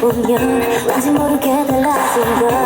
보면 왠지 모르게 달라진 걸.